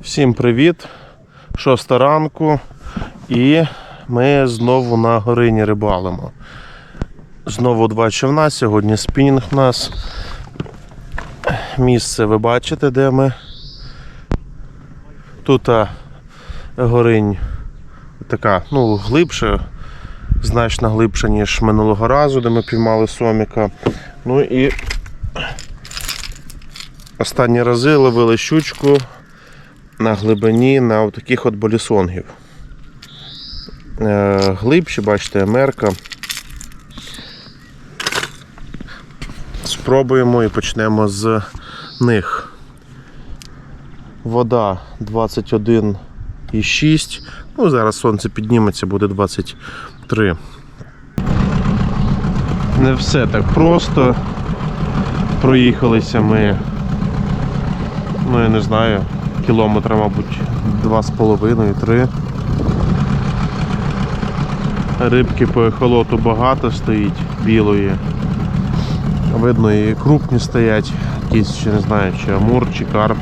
Всім привіт! Шоста ранку. І ми знову на горині рибалимо. Знову два човна. Сьогодні спінінг у нас. Місце ви бачите, де ми. Тут горинь така, ну, глибше, значно глибше, ніж минулого разу, де ми піймали соміка. Ну і останні рази ловили щучку на глибині на таких от болісонгів. Е, глибші, бачите, мерка. Спробуємо і почнемо з них. Вода 21,6. Ну, зараз сонце підніметься, буде 23. Не все так просто. Проїхалися ми, ну я не знаю, кілометра, мабуть, 2,5-3. Рибки по ехолоту багато стоїть білої. Видно, і крупні стоять, якісь ще не знаю, чи амур, чи карп.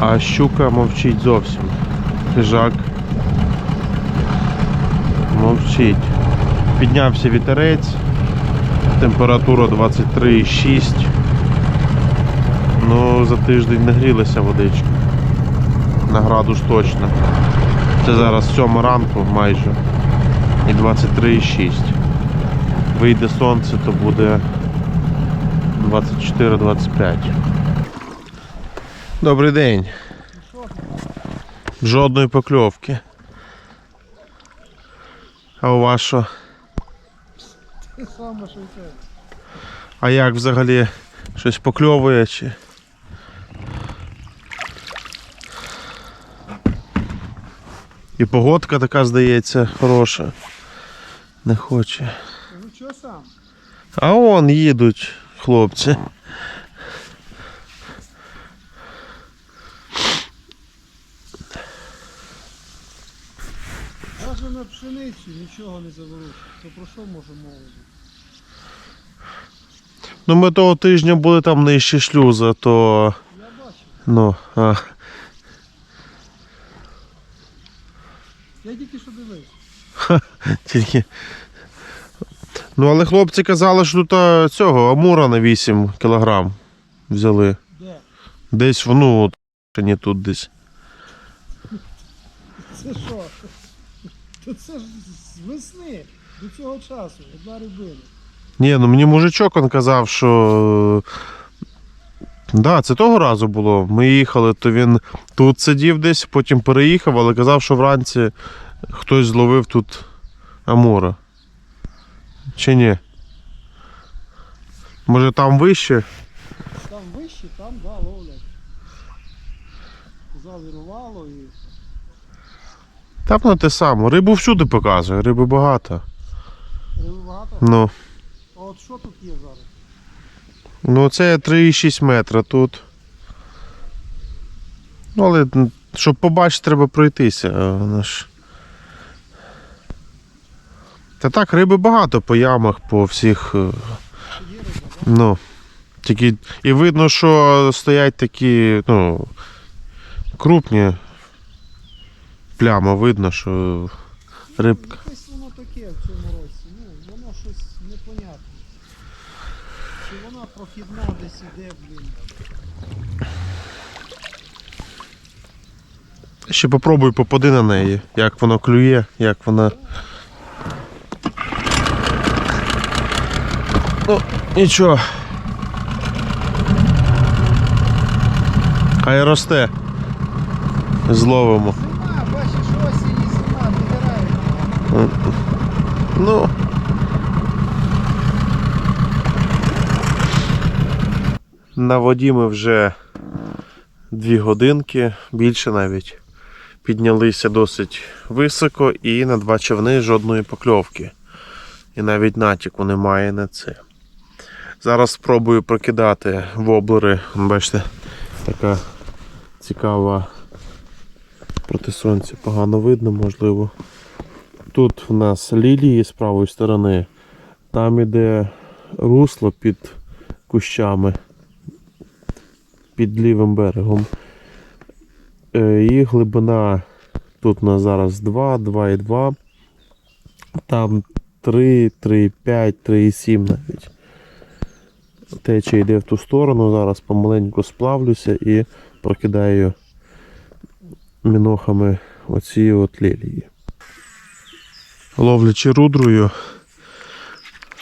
А щука мовчить зовсім. Хижак мовчить. Піднявся вітерець, температура 23,6. Ну, за тиждень не грілася водичка. На градус точно. Це зараз 7 ранку майже. І 23,6. Вийде сонце, то буде 24-25. Добрий день. Жодної покльовки. А у вас що? Те саме, що й те. А як взагалі щось покльовує чи? І погодка така здається хороша. Не хоче. Ну сам? А он їдуть хлопці. Навіть на пшениці нічого не заворушить. То про що може мова бути? Ну ми того тижня були там нижче шлюза, то. Я бачив. Ну, а, Я тільки що дивився. тільки. Ну, але хлопці казали, що тут цього амура на 8 кілограм взяли. Де? Десь ну, от, не тут десь. Це що? То це ж з весни до цього часу. Одна рибина. Ні, ну мені мужичок він казав, що. Да, це того разу було. Ми їхали, то він тут сидів десь, потім переїхав, але казав, що вранці хтось зловив тут амура. Чи ні? Може там вище? Там вище, там, да, ловлять. Завірувало і. Там на те саме. Рибу всюди показує, риби багато. Риби багато. Ну, А от що тут є зараз? Ну це 3,6 метра тут. Ну, але щоб побачити, треба пройтися. ж. Та так, риби багато по ямах, по всіх. е? Ну. Тільки і видно, що стоять такі, ну, крупні плями, видно, що рибка. Якесь воно таке в цьому році. Ну, воно щось непонятне. Чи вона прохідна десь іде, блін. Ще попробуй попади на неї, як воно клює, як вона. Ну, нічого. Хай росте. Зловимо. Зима, бачиш, осінь і зима, підирають. Ну. На воді ми вже дві годинки, більше навіть. Піднялися досить високо і на два човни жодної покльовки. І навіть натяку немає на це. Зараз спробую прокидати воблери. Бачите, така цікава проти сонця погано видно, можливо. Тут в нас лілії з правої сторони, там іде русло під кущами. Під лівим берегом. Е, І глибина тут у нас зараз 2, 2,2. Там 3, 3,5, 3,7 навіть. Течія йде в ту сторону, зараз помаленьку сплавлюся і прокидаю мінохами оці от лілії. Ловлячи рудрою,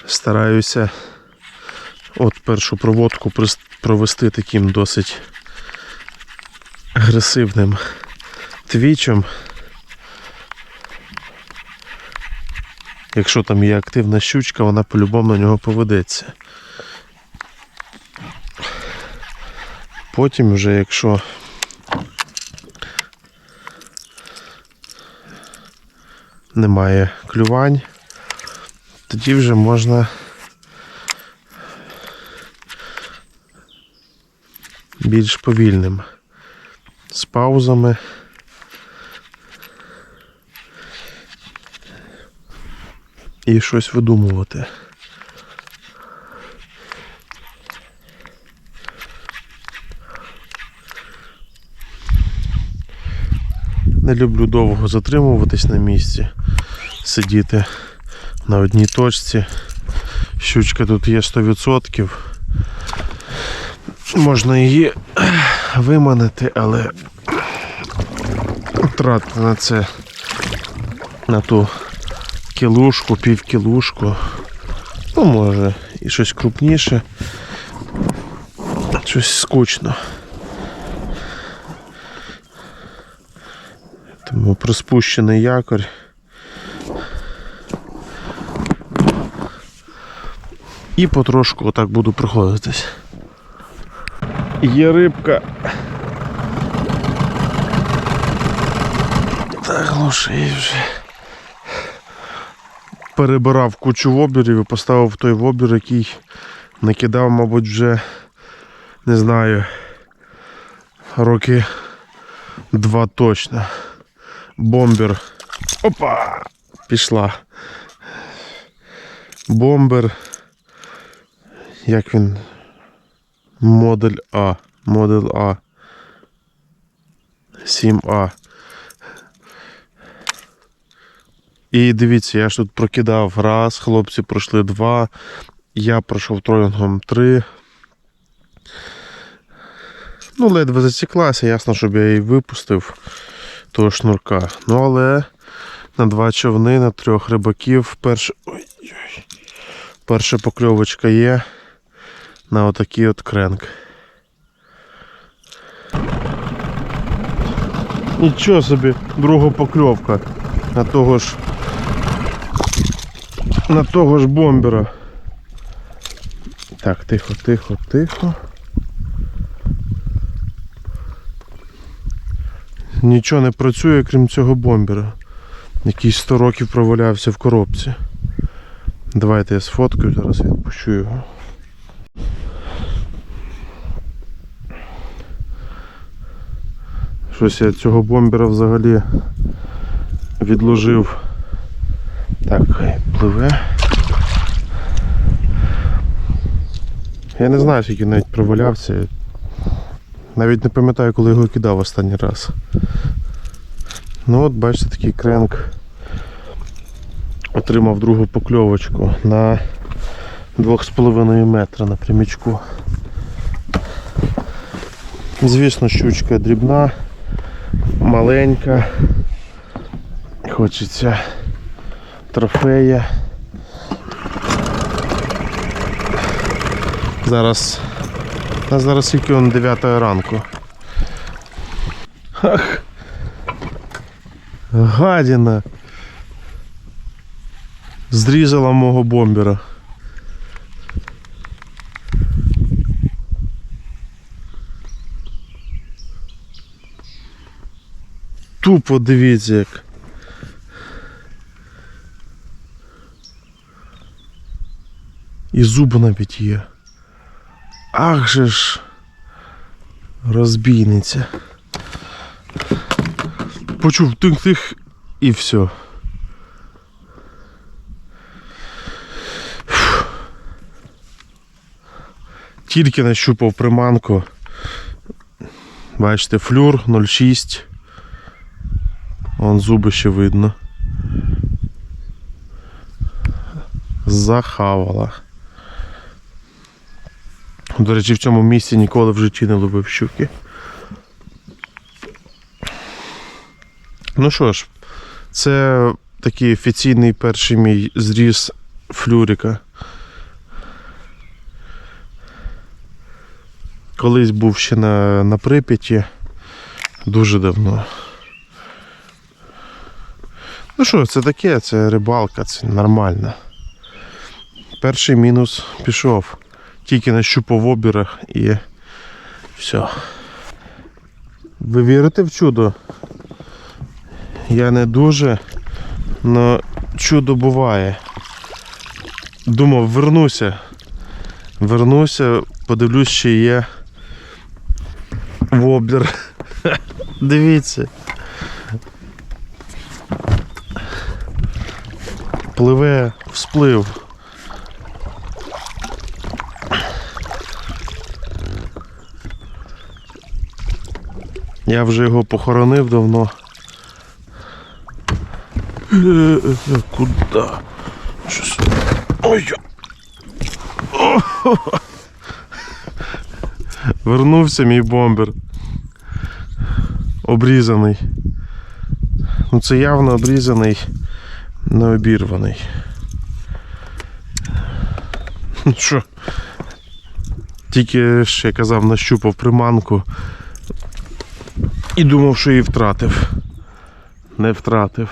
стараюся от першу проводку провести таким досить агресивним твічем. Якщо там є активна щучка, вона по-любому на нього поведеться. Потім вже, якщо немає клювань, тоді вже можна більш повільним з паузами. І щось видумувати. Не люблю довго затримуватись на місці, сидіти на одній точці. Щучка тут є 100%. Можна її виманити, але тратити на це на ту кілушку, півкілушку. Ну, може, і щось крупніше. Щось скучно. Тому приспущений якорь. І потрошку отак буду проходитись. Є рибка. Та глуши вже. Перебирав кучу вобірів і поставив той вобір, який накидав, мабуть, вже не знаю, роки два точно. Бомбер. Опа! Пішла. Бомбер. Як він? Модель А. Модель А. 7А. І дивіться, я ж тут прокидав раз, хлопці пройшли два, я пройшов троїнгом три. Ну, ледве засіклася, ясно, щоб я її випустив того шнурка. Ну, але на два човни, на трьох рибаків перша, ой-ой, перша покльовочка є на отакий от кренк. Нічого собі, друга покльовка на того ж на того ж бомбера. Так, тихо, тихо, тихо. Нічого не працює, крім цього бомбера. Який 100 років провалявся в коробці. Давайте я сфоткаю, зараз відпущу його. Щось я цього бомбера взагалі відложив. Так, пливе. Я не знаю, скільки навіть провалявся. Навіть не пам'ятаю, коли його кидав останній раз. Ну от бачите такий кренк. Отримав другу покльовочку на 2,5 метра на прямічку. Звісно, щучка дрібна, маленька. Хочеться трофея. Зараз. А зараз тільки он 9 ранку. Ах. Гадіна. Зрізала мого бомбера. Тупо дивіться як. І зуби навіть є. Ах же ж розбійниця. Почув тих-тих і все. Тільки нащупав приманку, Бачите, флюр 0,6. Вон зуби ще видно. Захавала. До речі, в цьому місці ніколи в житті не ловив щуки. Ну що ж, це такий офіційний перший мій зріз флюрика. Колись був ще на, на Прип'яті. Дуже давно. Ну що, це таке, це рибалка, це нормально. Перший мінус пішов. Тільки нащупав в обірах і все. Ви вірите в чудо? Я не дуже, але чудо буває. Думав, вернуся. Вернуся, подивлюсь, чи є воблер. Дивіться. Пливе всплив. Я вже його похоронив давно. Е, е, Куда? Щось. Ой. Вернувся мій бомбер. Обрізаний. Ну це явно обрізаний, не обірваний. Ну що? Тільки ще казав, нащупав приманку і думав, що її втратив. Не втратив.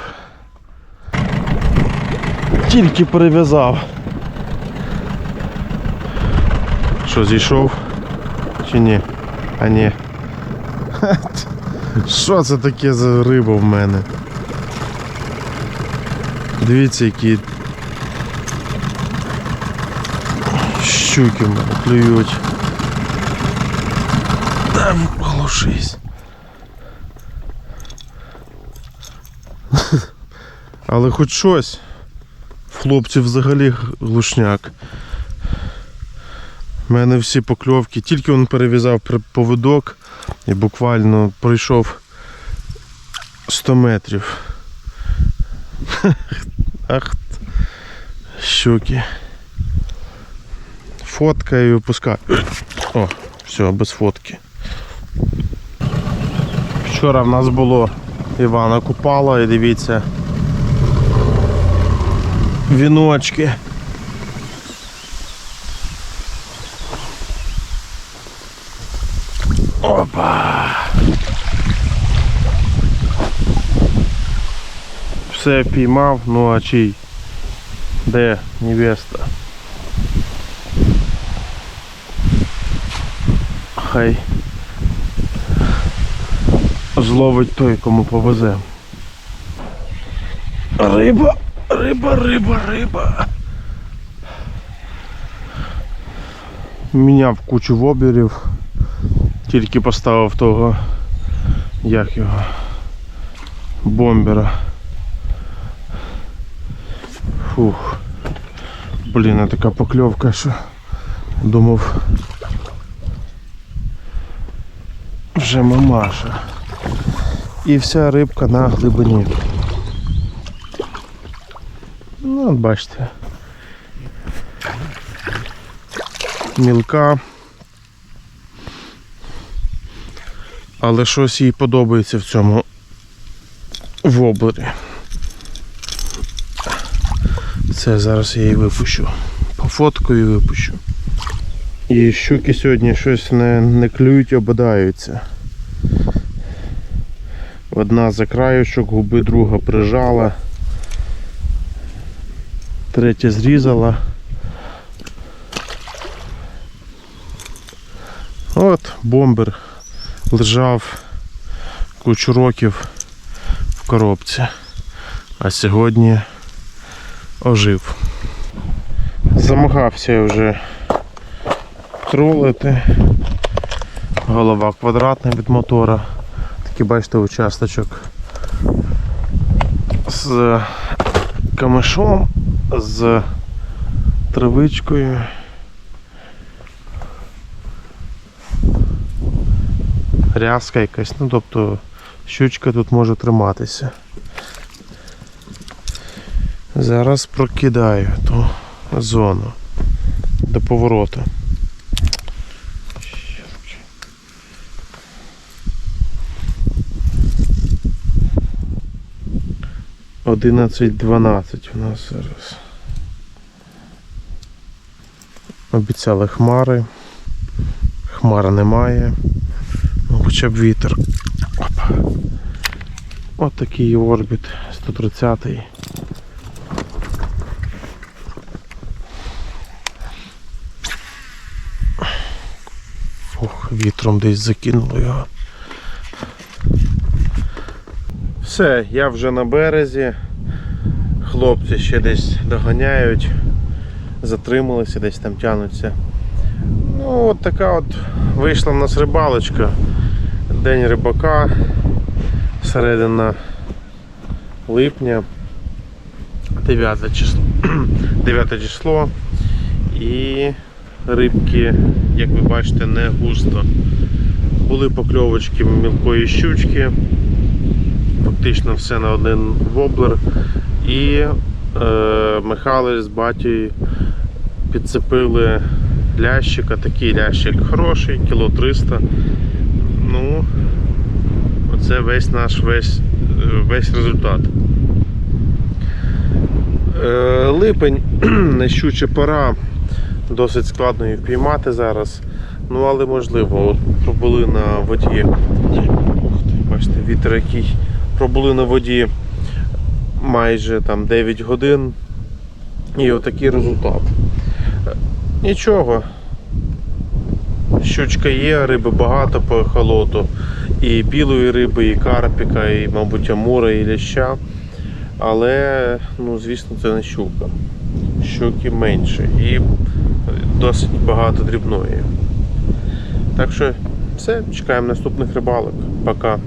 Тільки перев'язав. Що, зійшов? Чи ні? А ні. Що це таке за риба в мене? Дивіться, які щуки мене клюють. Та глушись. Але хоч щось. В хлопців взагалі глушняк. У мене всі покльовки. Тільки він перев'язав поводок і буквально пройшов 100 метрів. Ах, щуки. Фоткаю і випускаю. О, все, без фотки. Вчора в нас було Івана Купала і дивіться. Віночки. Опа. Все піймав, ну а чий? Де невеста? Хай зловить той, кому повезе. Риба, риба, риба, риба. Міняв кучу вобірів. Тільки поставив того, як його, бомбера. Фух. Блін, а така покльовка, що думав. Вже мамаша. І вся рибка на глибині. Ну, от бачите. Мілка. Але щось їй подобається в цьому воблері. Це зараз я її випущу. Пофоткаю випущу. І щуки сьогодні щось не, не клюють, обидаються. Одна за краючок, губи друга прижала. Третя зрізала. От бомбер лежав кучу років в коробці, а сьогодні ожив. Замагався я вже тролити. Голова квадратна від мотора. Такий бачите участочок з камешом, з травичкою. рязка якась, ну тобто щучка тут може триматися. Зараз прокидаю ту зону до повороту. Одинадцять дванадцять у нас зараз. Обіцяли хмари. Хмара немає. Ну, хоча б вітер. Опа. От такий орбіт 130. Вітром десь закинуло його. Все, я вже на березі. Хлопці ще десь доганяють, затрималися, десь там тянуться. Ну, от така от вийшла в нас рибалочка. День рибака, середина липня, 9 число. 9 число. І рибки, як ви бачите, не густо. Були покльовочки мілкої щучки, фактично все на один воблер. І е, Михайло з батькою підцепили лящика, такий лящик хороший, кіло 300. Ну, оце весь наш весь, весь результат. Е, Липень, нещуча пора, досить складно її впіймати зараз. Ну, але можливо, от пробули на воді. Ух ти, бачите, вітер який. Пробули на воді майже там 9 годин. І отакий результат. Нічого. Щучка є, риби багато по ехолоту. І білої риби, і карпіка, і, мабуть, амура, і ляща. Але, ну, звісно, це не щука. Щуки менше і досить багато дрібної. Так що все, чекаємо наступних рибалок. Пока.